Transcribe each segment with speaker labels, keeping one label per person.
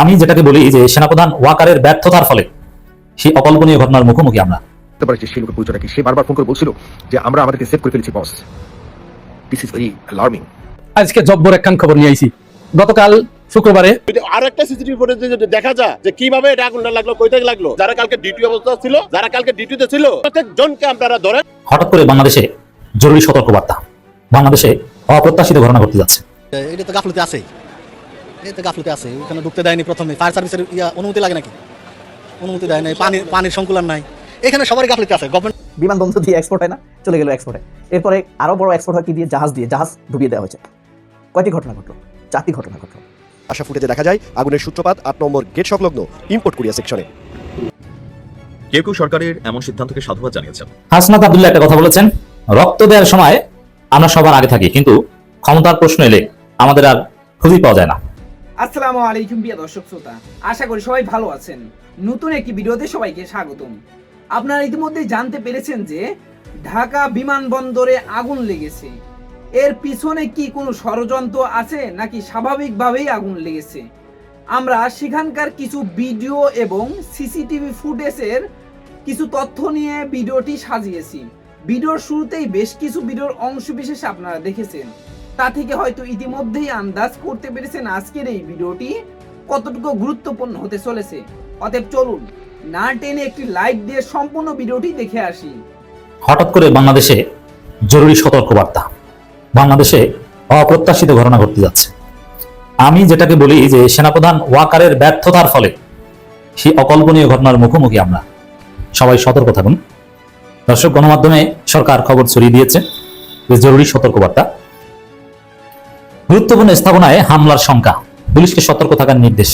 Speaker 1: আমি যেটাকে বলি যে সেনাপ্রধান ওয়াকারের ব্যর্থতার ফলে সেই অকল্পনীয় ঘটনার মুখোমুখি আমরা।
Speaker 2: বুঝতে পারে যে সেই লোকের পরিচয়টা কি? সে বারবার ফোন করে বলছিল যে আমরা আমাদেরকে সেভ করে ফেলেছি boss this is very alarming
Speaker 3: আজকে জব্বর একখান খবর নিয়ে আইছি। গতকাল শুক্রবারে
Speaker 4: আর একটা সিসিটিভি ফুটেজে যদি দেখা যায় যে কীভাবে এটা আগুনটা লাগল কই থেকে লাগল যারা কালকে ডিউটি অবস্থা ছিল যারা কালকে ডিউটিতে ছিল প্রত্যেক জনকে আপনারা ধরেন
Speaker 1: হঠাৎ করে বাংলাদেশে জরুরি সতর্কবার্তা। বাংলাদেশে অপ্রত্যাশিত ঘটনা ঘটতে যাচ্ছে।
Speaker 5: এটা তো গাফলতি আছেই। এটা তো গাফলতি আছে ওখানে ঢুকতে দেয়নি প্রথমে। ফায়ার সার্ভিসের ইয়া অনুমতি লাগে নাকি? অনুমতি দেয় নাই পানি পানির সংকুলন নাই। এখানে সবারই গাফলতি আছে গভর্নমেন্ট
Speaker 6: বিমানবন্দর দিয়ে এক্সপোর্ট হয় না চলে গেল এক্সপোর্টে এরপরে আরও বড় এক্সপোর্ট হয় কি দিয়ে? জাহাজ দিয়ে জাহাজ ডুবিয়ে দেওয়া হয়েছে। কয়টি ঘটনা ঘটলো? চারটি ঘটনা ঘটলো।
Speaker 7: আশা ফুটেজে দেখা যায় আগুনের সূত্রপাত আট নম্বর গেট সংলগ্ন ইম্পোর্ট কোরিয়া সেকশনে।
Speaker 8: কেউ কেউ সরকারের এমন সিদ্ধান্তকে সাধুবাদ জানিয়েছেন।
Speaker 1: হাসনাত আব্দুল্লাহ একটা কথা বলেছেন রক্ত দেওয়ার সময় আমরা সবার আগে থাকি কিন্তু ক্ষমতার প্রশ্ন এলে আমাদের আর খুঁজেই পাওয়া যায় না।
Speaker 9: আসসালামু আলাইকুম প্রিয় দর্শক শ্রোতা, আশা করি সবাই ভালো আছেন। নতুন একটি ভিডিওতে সবাইকে স্বাগতম। আপনারা ইতিমধ্যে জানতে পেরেছেন যে ঢাকা বিমানবন্দরে আগুন লেগেছে। এর পিছনে কি কোনো ষড়যন্ত্র আছে নাকি স্বাভাবিকভাবেই আগুন লেগেছে? আমরা সেখানকার কিছু ভিডিও এবং সিসিটিভি ফুটেজের কিছু তথ্য নিয়ে ভিডিওটি সাজিয়েছি। ভিডিওর শুরুতেই বেশ কিছু ভিডিওর অংশ বিশেষ আপনারা দেখেছেন। তা থেকে হয়তো ইতিমধ্যেই আন্দাজ করতে পেরেছেন আজকের এই ভিডিওটি। কতটুকু গুরুত্বপূর্ণ হতে চলেছে? অতএব চলুন না টেনে একটি লাইক দিয়ে সম্পূর্ণ ভিডিওটি দেখে আসি।
Speaker 1: হঠাৎ করে বাংলাদেশে জরুরি সতর্কবার্তা। বাংলাদেশে অপ্রত্যাশিত ঘটনা ঘটতে যাচ্ছে। আমি যেটাকে বলি যে সেনাপ্রধান ওয়াকারের ব্যর্থতার ফলে সেই অকল্পনীয় ঘটনার মুখোমুখি আমরা। সবাই সতর্ক থাকুন। দর্শক, গণমাধ্যমে সরকার খবর ছড়িয়ে দিয়েছে যে জরুরি সতর্কবার্তা গুরুত্বপূর্ণ স্থাপনায় হামলার শঙ্কা পুলিশকে সতর্ক থাকার নির্দেশ।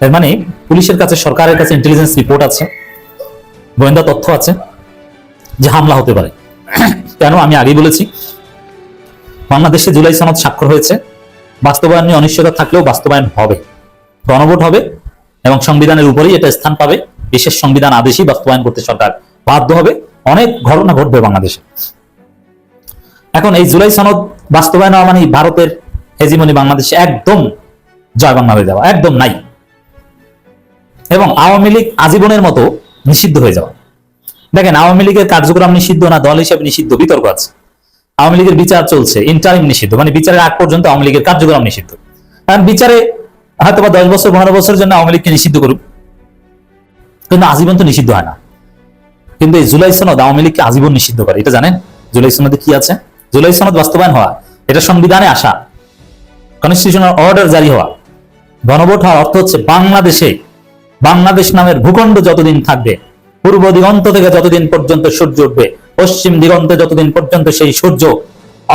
Speaker 1: এর মানে পুলিশের কাছে, সরকারের কাছে ইন্টেলিজেন্স রিপোর্ট আছে, গোয়েন্দা তথ্য আছে, যে হামলা হতে পারে। কেন আমি আগেই বলেছি, বাংলাদেশে জুলাই সনদ স্বাক্ষর হয়েছে। বাস্তবায়ন নিয়ে অনিশ্চয়তা থাকলেও বাস্তবায়ন হবে। গণভোট হবে এবং সংবিধানের উপরেই এটা স্থান পাবে। বিশেষ সংবিধান আদেশই বাস্তবায়ন করতে সরকার বাধ্য হবে। অনেক ঘটনা ঘটবে বাংলাদেশে। এখন এই জুলাই সনদ বাস্তবায়ন হওয়া মানে ভারতের হেজিমনি বাংলাদেশে একদম জয় বাংলা হয়ে যাওয়া, একদম নাই। এবং আওয়ামী লীগ আজীবনের মতো নিষিদ্ধ হয়ে যাওয়া। দেখেন, আওয়ামী লীগের কার্যক্রম নিষিদ্ধ না, দল হিসেবে নিষিদ্ধ, বিতর্ক আছে। আওয়ামী লীগের বিচার চলছে ইন্টারিম নিষিদ্ধ মানে বিচারের আগ পর্যন্ত আওয়ামী লীগের কার্যক্রম নিষিদ্ধ। কারণ বিচারে হয়তো বা দশ বছর, পনেরো বছরের জন্য আওয়ামী লীগকে নিষিদ্ধ করুক। কিন্তু আজীবন তো নিষিদ্ধ হয় না। কিন্তু এই জুলাই সনদ আওয়ামী লীগকে আজীবন নিষিদ্ধ করে, এটা জানেন? জুলাই সনদে কি আছে? জুলাই সনদ বাস্তবায়ন হওয়া, এটা সংবিধানে আসা। কনস্টিটিউশনাল অর্ডার জারি হওয়া। গণভোট হওয়ার অর্থ হচ্ছে বাংলাদেশে, বাংলাদেশ নামের ভূখণ্ড যতদিন থাকবে, পূর্ব দিগন্ত থেকে যতদিন পর্যন্ত সূর্য উঠবে, পশ্চিম দিগন্তে যতদিন পর্যন্ত সেই সূর্য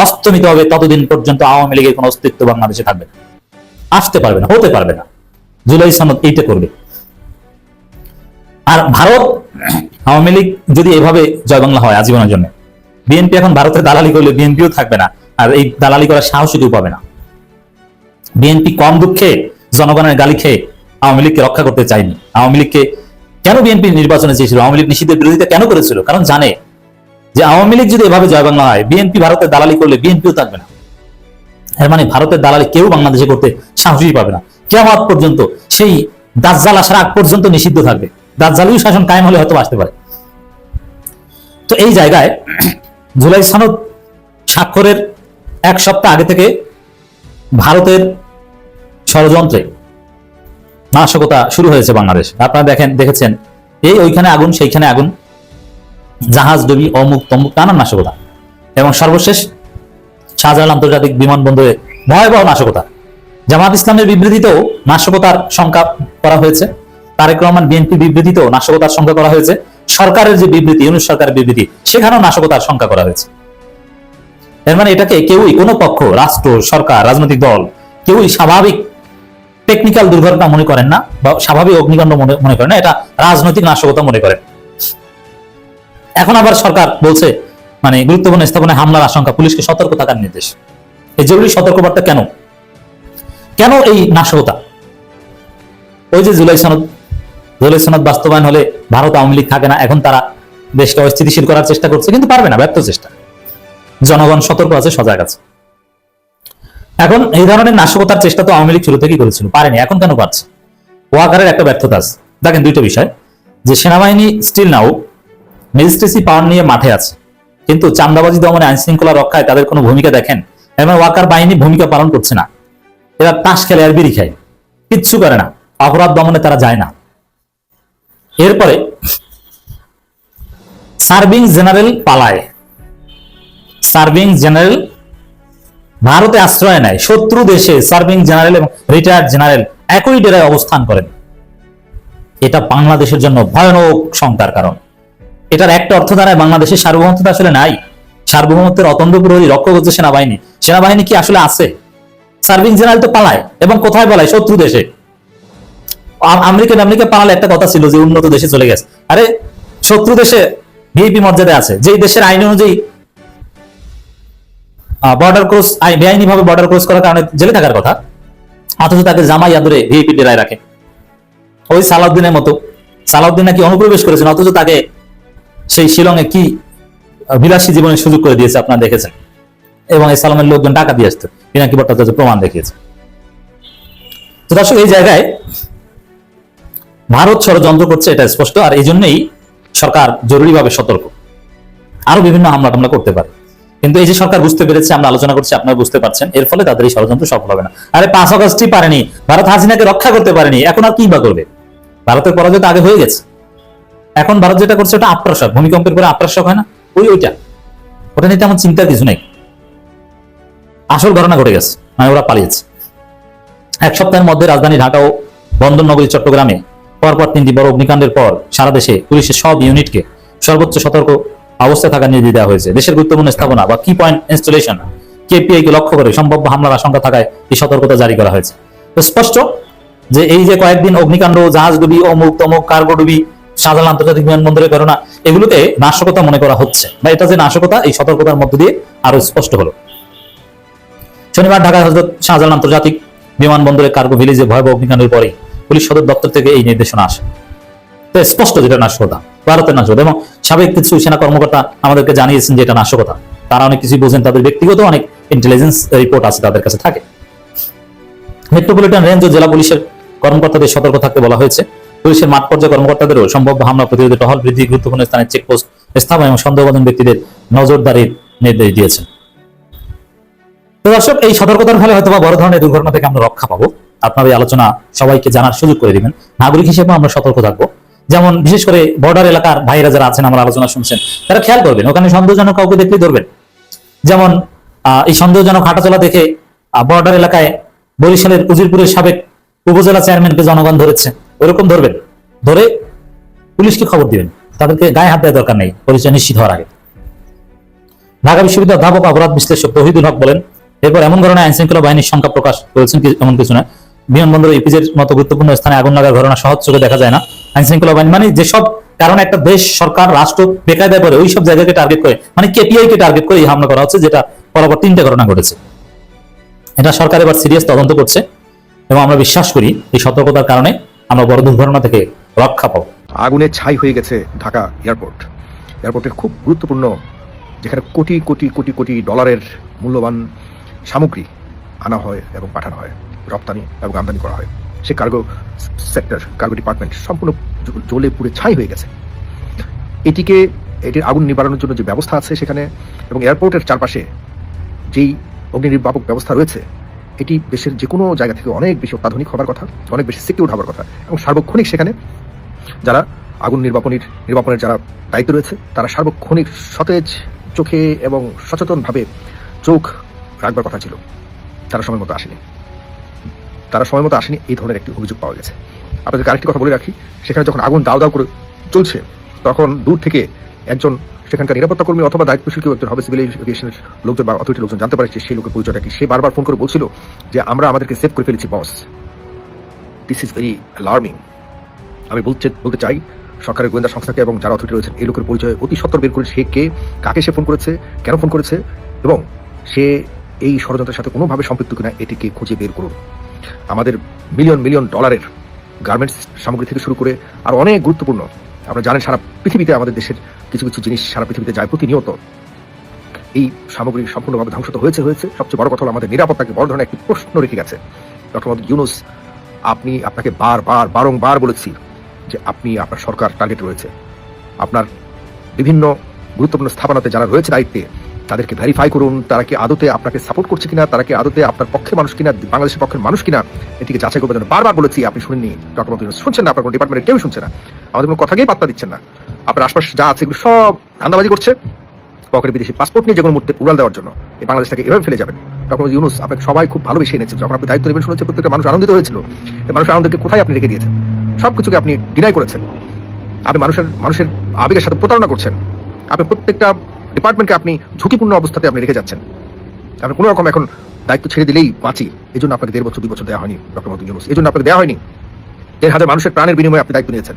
Speaker 1: অস্তমিত হবে, ততদিন পর্যন্ত আওয়ামী লীগের কোনো অস্তিত্ব বাংলাদেশে থাকবে না। আসতে পারবে না, হতে পারবে না। জুলাই সনদ এইটা করবে। আর ভারত, আওয়ামী লীগ যদি এভাবে জয় বাংলা হয় আজীবনের জন্য বিএনপি এখন ভারতের দালালি করলে বিএনপিও থাকবে না, আর এই দালালি করার সাহস কেউ পাবে না। বিএনপি কম দুঃখে জনগণের গালি খেয়ে আওয়ামী লীগকে রক্ষা করতে চায়নি। আওয়ামী লীগকে কেন বিএনপি নির্বাচনে চেয়েছিল? আওয়ামী লীগ নিষিদ্ধের বিরোধিতা কেন করেছিল? কারণ জানে যে আওয়ামী লীগ যদি এভাবে জয় বাংলা হয়, বিএনপি ভারতের দালালি করলে বিএনপিও থাকবে না। এর মানে ভারতের দালালি কেউ বাংলাদেশে করতে সাহসই পাবে না। কেমন পর্যন্ত সেই দাজ্জাল আসার আগ পর্যন্ত নিষিদ্ধ থাকবে। দাজ্জালিও শাসন কায়েম হলে হয়তো আসতে পারে। তো এই জায়গায় জুলাই সনদ স্বাক্ষরের এক সপ্তাহ আগে থেকে ভারতের ষড়যন্ত্রে নাশকতা শুরু হয়েছে বাংলাদেশ। আপনারা দেখেন, দেখেছেন, এই ওইখানে আগুন, সেইখানে আগুন, জাহাজ, ডুবি, অমুক, তমুক, নানান নাশকতা। এবং সর্বশেষ শাহজালাল আন্তর্জাতিক বিমানবন্দরে ভয়াবহ নাশকতা। জামাত ইসলামের বিবৃতিতেও নাশকতার সংখ্যা করা হয়েছে। তারেক রহমান বিএনপি বিবৃতিতেও নাশকতার সংখ্যা করা হয়েছে। সরকারের যে বিবৃতি, ইউনুস সরকারের বিবৃতি, সেখানেও নাশকতার সংখ্যা করা হয়েছে। এর মানে এটাকে কেউই, কোনো পক্ষ, রাষ্ট্র, সরকার, রাজনৈতিক দল, কেউই স্বাভাবিক টেকনিক্যাল দুর্ঘটনা মনে করেন না, বা স্বাভাবিক অগ্নিকাণ্ড মনে করেন না, এটা রাজনৈতিক নাশকতা মনে করেন। এখন আবার সরকার বলছে মানে গুরুত্বপূর্ণ স্থাপনে হামলার আশঙ্কা, পুলিশকে সতর্ক থাকার নির্দেশ। এই জরুরি সতর্কবার্তা কেন? কেন এই নাশকতা? ওই যে জুলাই সনদ জুলাই সনদ বাস্তবায়ন হলে ভারত আওয়ামী লীগ থাকে না। এখন তারা দেশকে অস্থিতিশীল করার চেষ্টা করছে, কিন্তু পারবে না, ব্যর্থ চেষ্টা। জনগণ সতর্ক আছে, সজাগ আছে। এখন এই ধরনের নাশকতার চেষ্টা তো আওয়ামী লীগ শুরু থেকেই করেছিল, পারেনি, এখন কেন পারছে? ওয়াকারের একটা ব্যর্থতা আছে। দেখেন দুইটা বিষয়, যে সেনাবাহিনী স্টিল নাও ম্যাজিস্ট্রেসি পাওয়ার নিয়ে মাঠে আছে, কিন্তু চান্দাবাজি দমনে আইন শৃঙ্খলা রক্ষায় তাদের কোনো ভূমিকা দেখেন? এবং ওয়াকার বাহিনী ভূমিকা পালন করছে না। এরা তাস খেলে আর বিড়ি খায়, কিচ্ছু করে না, অপরাধ দমনে তারা যায় না। এরপরে সার্ভিং জেনারেল পালায়। সার্ভিং জেনারেল ভারতে আশ্রয় নেয়, শত্রু দেশে সার্ভিং জেনারেল এবং রিটায়ার্ড জেনারেল একই ডেরায় অবস্থান করেন। এটা বাংলাদেশের জন্য ভয়ানক শঙ্কার কারণ। এটার একটা অর্থ দাঁড়ায় বাংলাদেশের সার্বভৌমত্ব আসলে নাই। সার্বভৌমত্বের অতন্ত্র প্রহরী রক্ষা করছে সেনাবাহিনী। সেনাবাহিনী কি আসলে আছে? সার্ভিং জেনারেল তো পালায় এবং কোথায় পালায় শত্রু দেশে। আমেরিকান আমেরিকা পালালে একটা কথা ছিল যে উন্নত দেশে চলে গেছে। আরে, শত্রু দেশে ভিআইপি মর্যাদা আছে। যেই দেশের আইন অনুযায়ী বর্ডার ক্রস বেআইনি ভাবে বর্ডার ক্রস করার কারণে জেলে থাকার কথা, অথচ তাকে জামাই আদরে ভিআইপি ডেরায় রাখে। ওই সালাউদ্দিনের মতো। সালাউদ্দিন নাকি অনুপ্রবেশ করেছেন, অথচ তাকে সেই শিলংয়ে কি বিলাসী জীবনের সুযোগ করে দিয়েছে আপনারা দেখেছেন। এবং এই সালামের লোকজন টাকা দিয়ে আসতো। পিনাকি ভট্টাচার্য প্রমাণ দেখিয়েছে। তো দর্শক, এই জায়গায় ভারত ষড়যন্ত্র করছে, এটা স্পষ্ট, আর এই জন্যই সরকার জরুরিভাবে সতর্ক। আরও বিভিন্ন হামলা টামলা করতে পারে। কিন্তু এই যে সরকার বুঝতে পেরেছে, আমরা আলোচনা করছি, আপনারা বুঝতে পারছেন, এর ফলে তাদের এই ষড়যন্ত্র সফল হবে না। আরে পাঁচ আগস্টই পারেনি, ভারত হাসিনাকে রক্ষা করতে পারেনি, এখন আর কি বা করবে? ভারতের পরাজয় তো আগে হয়ে গেছে। এখন ভারত যেটা করছে, ওটা আপ্রাসক, ভূমিকম্পের পরে আপ্রাসক হয় না? ওই ওইটা। ওটা নিতে আমার চিন্তার কিছু নেই। আসল ঘটনা ঘটে গেছে মানে ওরা পালিয়েছে। এক সপ্তাহের মধ্যে রাজধানী ঢাকা ও বন্দরনগরী চট্টগ্রামে পরপর তিনটি বড় অগ্নিকাণ্ডের পর সারা দেশে পুলিশের সব ইউনিটকে সর্বোচ্চ সতর্ক অবস্থায় থাকার নির্দেশ দেওয়া হয়েছে। দেশের গুরুত্বপূর্ণ স্থাপনা বা কি পয়েন্ট ইনস্টলেশন কেপিআই কে লক্ষ্য করে সম্ভাব্য হামলার আশঙ্কা থাকায় এই সতর্কতা জারি করা হয়েছে। তো স্পষ্ট যে এই যে কয়েকদিন অগ্নিকাণ্ড জাহাজ ডুবি অমুক তমুক কার্গো ডুবি শাহজালাল আন্তর্জাতিক বিমানবন্দরের ঘটনা এগুলোকে নাশকতা মনে করা হচ্ছে বা এটা যে নাশকতা, এই সতর্কতার মধ্য দিয়ে আরও স্পষ্ট হলো। শনিবার ঢাকা হজরত শাহজালাল আন্তর্জাতিক বিমানবন্দরে কার্গো ভিলেজে ভয়াবহ অগ্নিকাণ্ডের পরে পুলিশ সদর দপ্তর থেকে এই নির্দেশনা আসে। তো স্পষ্ট যেটা নাশকতা, ভারতের নাশকতা এবং সাবেক কিছু সেনা কর্মকর্তা আমাদেরকে জানিয়েছেন যে এটা নাশকতা। তারা অনেক কিছুই বোঝেন তাদের ব্যক্তিগত অনেক ইন্টেলিজেন্স রিপোর্ট আছে তাদের কাছে থাকে। মেট্রোপলিটন রেঞ্জ ও জেলা পুলিশের কর্মকর্তাদের সতর্ক থাকতে বলা হয়েছে। পুলিশের মাঠ পর্যায়ে কর্মকর্তাদেরও সম্ভাব্য হামলা প্রতিরোধে টহল বৃদ্ধি, গুরুত্বপূর্ণ স্থানে চেকপোস্ট স্থাপন এবং সন্দেহবাদন ব্যক্তিদের নজরদারির নির্দেশ দিয়েছেন। তো দর্শক, এই সতর্কতার ফলে হয়তো বড় ধরনের দুর্ঘটনা থেকে আমরা রক্ষা পাবো। আপনার এই আলোচনা সবাইকে জানার সুযোগ করে দিবেন। নাগরিক হিসেবে আমরা সতর্ক থাকব। যেমন বিশেষ করে বর্ডার এলাকার ভাইরা যারা আছেন, আমার আলোচনা শুনছেন, তারা খেয়াল করবেন, ওখানে সন্দেহজনক কাউকে দেখলেই ধরবেন। যেমন এই সন্দেহজনক হাঁটাচলা দেখে বর্ডার এলাকায় বরিশালের উজিরপুরের সাবেক উপজেলা চেয়ারম্যানকে জনগণ ধরেছে। ওরকম ধরবেন। ধরে পুলিশকে খবর দিবেন। তাদেরকে গায়ে হাত দেওয়ার দরকার নেই, পরিচয় নিশ্চিত হওয়ার আগে। ঢাকা বিশ্ববিদ্যালয় অধ্যাপক অপরাধ বিশ্লেষক তহিদুল হক বলেন, এরপর এমন ধরনের আইন শৃঙ্খলা বাহিনীর সংখ্যা প্রকাশ করেছেন এমন কিছু না। বিমানবন্দর ইপিজের মতো গুরুত্বপূর্ণ স্থানে আগুন লাগার ঘটনা সহজ চোখে দেখা যায় না। আইন শৃঙ্খলা বাহিনী মানে যেসব কারণে একটা দেশ, সরকার, রাষ্ট্র বেকায়দায় ওই সব জায়গাকে টার্গেট করে মানে কেপিআই কে টার্গেট করে এই হামলা করা হচ্ছে, যেটা পরপর তিনটা ঘটনা ঘটেছে। এটা সরকার এবার সিরিয়াস তদন্ত করছে এবং আমরা বিশ্বাস করি এই সতর্কতার কারণে আমরা বড় দুর্ঘটনা থেকে রক্ষা পাবো।
Speaker 2: আগুনে ছাই হয়ে গেছে ঢাকা এয়ারপোর্ট। এয়ারপোর্টের খুব গুরুত্বপূর্ণ যেখানে কোটি কোটি কোটি কোটি ডলারের মূল্যবান সামগ্রী আনা হয় এবং পাঠানো হয়। রপ্তানি এবং আমদানি করা হয়। সে কার্গো সেক্টর কার্গো ডিপার্টমেন্ট সম্পূর্ণ জ্বলে পুড়ে ছাই হয়ে গেছে। এটিকে, এটির আগুন নিবারণের জন্য যে ব্যবস্থা আছে সেখানে এবং এয়ারপোর্টের চারপাশে যেই অগ্নি নির্বাপক ব্যবস্থা রয়েছে, এটি দেশের যে কোনো জায়গা থেকে অনেক বেশি অত্যাধুনিক হবার কথা, অনেক বেশি সিকিউর হবার কথা এবং সার্বক্ষণিক সেখানে যারা আগুন নির্বাপনের নির্বাপনের যারা দায়িত্ব রয়েছে, তারা সার্বক্ষণিক সতেজ চোখে এবং সচেতনভাবে চোখ রাখবার কথা ছিল। তারা সময় মতো আসেনি। তারা সময় মতো আসেনি, এই ধরনের একটি অভিযোগ পাওয়া গেছে। আপনাদেরকে আরেকটি কথা বলে রাখি, সেখানে যখন আগুন দাও দাও করে চলছে, তখন দূর থেকে একজন সেখানকার নিরাপত্তা কর্মী অথবা দায়িত্বশীল কেউ একজন হবে সিভিল এভিয়েশনের লোকজন বা অথরিটির লোকজন জানতে পারে সেই লোকের পরিচয়টা কি। সে বারবার ফোন করে বলছিল যে, আমরা আমাদেরকে সেভ করে ফেলেছি boss this is very alarming আমি বলতে বলতে চাই, সরকারের গোয়েন্দা সংস্থাকে এবং যারা অথরিটি রয়েছেন, এই লোকের পরিচয় অতি সত্তর বের করে সে কে, কাকে সে ফোন করেছে, কেন ফোন করেছে, এবং সে এই ষড়যন্ত্রের সাথে কোনোভাবে সম্পৃক্ত কিনা, এটিকে খুঁজে বের করুন। আমাদের মিলিয়ন মিলিয়ন ডলারের গার্মেন্টস সামগ্রী থেকে শুরু করে আর অনেক গুরুত্বপূর্ণ। আপনারা জানেন সারা পৃথিবীতে আমাদের দেশের কিছু কিছু জিনিস সারা পৃথিবীতে যায় প্রতিনিয়ত। এই সামগ্রী সম্পূর্ণভাবে ধ্বংস হয়েছে হয়েছে। সবচেয়ে বড় কথা হলো আমাদের নিরাপত্তাকে বড় ধরনের একটি প্রশ্ন রেখে গেছে। ডক্টর মোহাম্মদ ইউনুস, আপনি, আপনাকে বারবার বারংবার বলেছি যে আপনি, আপনার সরকার টার্গেট রয়েছে। আপনার বিভিন্ন গুরুত্বপূর্ণ স্থাপনাতে যারা রয়েছে দায়িত্বে তাদেরকে ভেরিফাই করুন, তারা কি আদতে আপনাকে সাপোর্ট করছে কিনা, তারা কি আদতে আপনার পক্ষের মানুষ কিনা, বাংলাদেশের পক্ষের মানুষ কিনা, এটিকে যাচাই করবার জন্য বারবার বলেছি, আপনি শুনেননি। ডক্টর শুনছেন না? আপনার কোনো ডিপার্টমেন্টে কেউ শুনছে না। আমাদের কোনো কথাকেই পাত্তা দিচ্ছেন না। আপনার আশপাশ যা আছে এগুলো সব ধান্দাবাজি করছে। পকেটে বিদেশি পাসপোর্ট নিয়ে যে কোনো মুহূর্তে উড়াল দেওয়ার জন্য এই বাংলাদেশটাকে এভাবে ফেলে যাবেন। তখন ইউনুস, আপনাকে সবাই খুব ভালোবেসে এনেছেন। যখন আপনি দায়িত্ব নেবেন শুনেছে প্রত্যেকটা মানুষ আনন্দিত হয়েছিল। এই মানুষের আনন্দকে কোথায় আপনি রেখে দিয়েছেন? সব কিছুকে আপনি ডিনাই করেছেন। আপনি মানুষের মানুষের আবেগের সাথে প্রতারণা করছেন। আপনি প্রত্যেকটা ডিপার্টমেন্টকে আপনি ঝুঁকিপূর্ণ অবস্থাতে আপনি রেখে যাচ্ছেন। আপনি কোনো রকম এখন দায়িত্ব ছেড়ে দিলেই বাঁচি। এই জন্য আপনাকে দেড় বছর, দুই বছর দেওয়া হয়নি, ডক্টর ইউনুস এই জন্য আপনাকে দেওয়া হয়নি। দেড় হাজার মানুষের প্রাণের বিনিময়ে আপনি দায়িত্ব নিয়েছেন।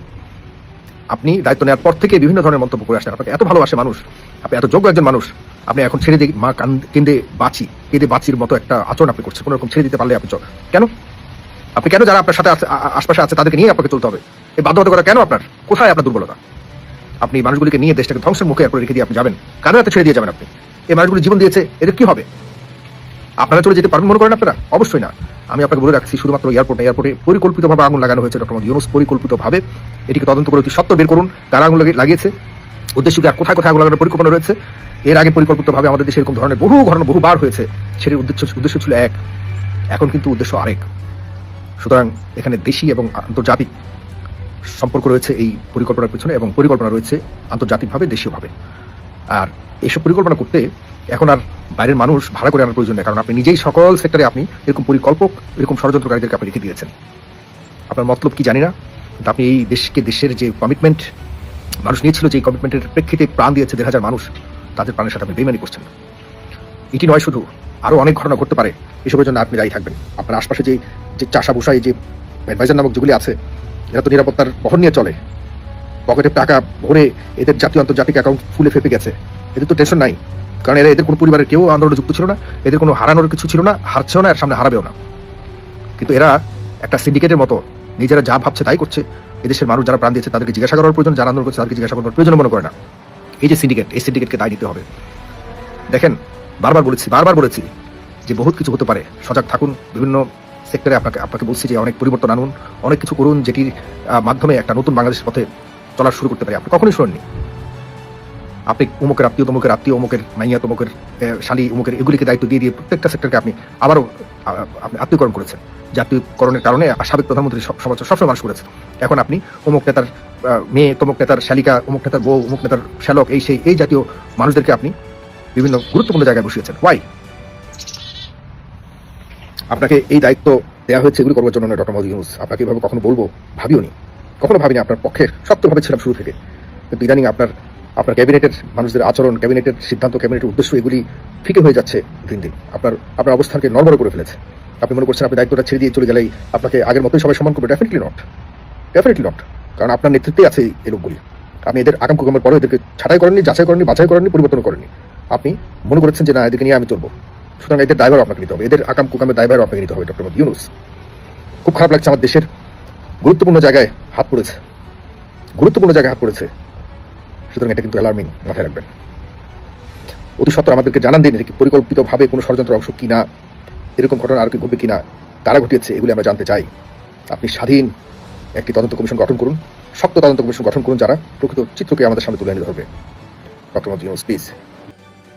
Speaker 2: আপনি দায়িত্ব নেওয়ার পর থেকে বিভিন্ন ধরনের মন্তব্য করে আসেন আপনাকে এত ভালোবাসে মানুষ, আপনি এত যোগ্য একজন মানুষ, আপনি এখন ছেড়ে দিয়ে মা কান- কেঁদে বাঁচি, কেঁদে বাঁচির মতো একটা আচরণ আপনি করছেন। কোনো রকম ছেড়ে দিতে পারলে আপনি কেন? আপনি কেন যারা আপনার সাথে আশপাশে আছে, তাদেরকে নিয়ে আপনাকে চলতে হবে। এই বাধ্যবাধকতা কেন আপনার? কোথায় আপনার দুর্বলতা? আপনি মানুষগুলিকে নিয়ে দেশটাকে ধ্বংসের মুখে এরপর রেখে দিয়ে আপনি যাবেন। কারও হাতে ছেড়ে দিয়ে যাবেন আপনি। এই মানুষগুলি জীবন দিয়েছে, এদের কি হবে? আপনারা চলে যেতে পারবেন মনে করেন আপনারা? অবশ্যই না। আমি আপনাকে বলে রাখছি, শুধুমাত্র এয়ারপোর্ট, এয়ারপোর্টে পরিকল্পিতভাবে আগুন লাগানো হয়েছে ডক্টর মোহাম্মদ ইউনুস, পরিকল্পিতভাবে। এটিকে তদন্ত করে সত্য বের করুন, কারা আগুন লাগিয়েছে। উদ্দেশ্য কি আর কোথায় কোথায় আগুন লাগানোর পরিকল্পনা রয়েছে? এর আগে পরিকল্পিতভাবে আমাদের দেশে এরকম ধরনের বহু ঘটনা বহুবার হয়েছে। সেটির উদ্দেশ্য উদ্দেশ্য ছিল এক। এখন কিন্তু উদ্দেশ্য আরেক। সুতরাং এখানে দেশি এবং আন্তর্জাতিক সম্পর্ক রয়েছে এই পরিকল্পনার পেছনে এবং পরিকল্পনা রয়েছে আন্তর্জাতিকভাবে, দেশীয়ভাবে। আর এসব পরিকল্পনা করতে এখন আর বাইরের মানুষ ভাড়া করে আনার প্রয়োজন নেই, কারণ আপনি নিজেই সকল সেক্টরে আপনি এরকম পরিকল্পক, এরকম ষড়যন্ত্রকারীদেরকে আপনি রেখে দিয়েছেন। আপনার মতলব কি জানি না, কিন্তু আপনি এই দেশকে, দেশের যে কমিটমেন্ট মানুষ নিয়েছিল, যে কমিটমেন্টের প্রেক্ষিতে প্রাণ দিয়েছে দেড় হাজার মানুষ, তাদের প্রাণের সাথে আপনি বেমানি করছেন এটি নয় শুধু, আরও অনেক ঘটনা ঘটতে পারে, এসবের জন্য আপনি দায়ী থাকবেন। আপনার আশপাশে যে যে চাষা ভুষাই যে অ্যাডভাইজার নামক যেগুলি আছে এরা তো নিরাপত্তার বহন নিয়ে চলে। পকেটে টাকা, ভরে এদের জাতীয় আন্তর্জাতিক অ্যাকাউন্ট ফুলে ফেপে গেছে। এদের তো টেনশন নাই। কারণ এরা এদের কোনো পরিবারের কেউ আন্দোলনে যুক্ত ছিল না। এদের কোনো হারানোর কিছু ছিল না, হারছেও না, আর সামনে হারাবেও না। কিন্তু এরা একটা সিন্ডিকেটের মতো। নিজেরা যা ভাবছে তাই করছে। এদেশের মানুষ যারা প্রাণ দিয়েছে তাদেরকে জিজ্ঞাসা করার প্রয়োজন, যারা আন্দোলন করছে তাদেরকে জিজ্ঞাসা করার প্রয়োজন মনে করে না। এই যে সিন্ডিকেট এই সিন্ডিকেটকে দায় দিতে হবে। দেখেন, বারবার বলেছি বারবার বলেছি যে বহুত কিছু হতে পারে। সজাগ থাকুন, বিভিন্ন সেক্টরে আপনাকে আপনাকে বলছি যে অনেক পরিবর্তন আনুন, অনেক কিছু করুন যেটির মাধ্যমে একটা নতুন বাংলাদেশের পথে চলা শুরু করতে পারি। আপনি কখনোই শোনেননি। আপনি অমুকের আত্মীয়, তমুকের আত্মীয়, অমুকের মাইয়া, তমুকের শালী, অমুকের এগুলিকে দায়িত্ব দিয়ে দিয়ে প্রত্যেকটা সেক্টরকে আপনি আবারও আপনি আত্মীয়করণ করেছেন। জাতীয়করণের কারণে সাবেক প্রধানমন্ত্রী সমালোচনা সবসময় মানুষ করেছে এখন আপনি অমুক নেতার মেয়ে, তমুক নেতার শালিকা, অমুক নেতার বউ, অমুক নেতার শ্যালক, এই সেই, এই জাতীয় মানুষদেরকে আপনি বিভিন্ন গুরুত্বপূর্ণ জায়গায় বসিয়েছেন। ওয়াই আপনাকে এই দায়িত্ব দেওয়া হয়েছে এগুলি করবার জন্য ডক্টর মোহাম্মদ ইউনুস। আপনাকে এভাবে কখনো বলব? ভাবিও নি। কখনো ভাবিনি আপনার পক্ষে শক্তভাবে ছিলাম শুরু থেকে। কিন্তু ইদানিং আপনার আপনার ক্যাবিনেটের মানুষদের আচরণ, ক্যাবিনেটের সিদ্ধান্ত, ক্যাবিনেটের উদ্দেশ্য এগুলি ফিকে হয়ে যাচ্ছে দিন দিন। আপনার আপনার অবস্থানকে নর্মাল করে ফেলেছে। আপনি মনে করছেন আপনি দায়িত্বটা ছেড়ে দিয়ে চলে গেলেই আপনাকে আগের মতোই সবাই সম্মান করবে? ডেফিনেটলি নট ডেফিনেটলি নট কারণ আপনার নেতৃত্বে আছে এই- এই লোকগুলি। আপনি এদের আগাম কুকামের পরে এদেরকে ছাঁটাই করেননি, যাচাই করেননি, বাছাই করেননি পরিবর্তন করেননি। আপনি মনে করেছেন যে না, এদেরকে নিয়ে আমি চলবো। সুতরাং এদের দায়ভার আপনাকে নিতে হবে। এদের আকাম কুকামের দায়ভার আপনাকে নিতে হবে, ডক্টর ইউনুস। খুব খারাপ লাগছে আমার দেশের গুরুত্বপূর্ণ জায়গায় হাত পড়েছে। গুরুত্বপূর্ণ জায়গায় হাত পড়েছে। সুতরাং এটা কিন্তু অ্যালার্মিং মাথায় রাখবেন। অতি সত্ত্বর আমাদেরকে জানান দিন কি পরিকল্পিতভাবে কোনো ষড়যন্ত্র অংশ কিনা, এরকম ঘটনা আর কি ঘটবে কিনা কারা ঘটিয়েছে, এগুলি আমরা জানতে চাই। আপনি স্বাধীন একটি তদন্ত কমিশন গঠন করুন, শক্ত তদন্ত কমিশন গঠন করুন যারা প্রকৃত চিত্রকে আমাদের সামনে তুলে এনে হবে। Doctor Yunus please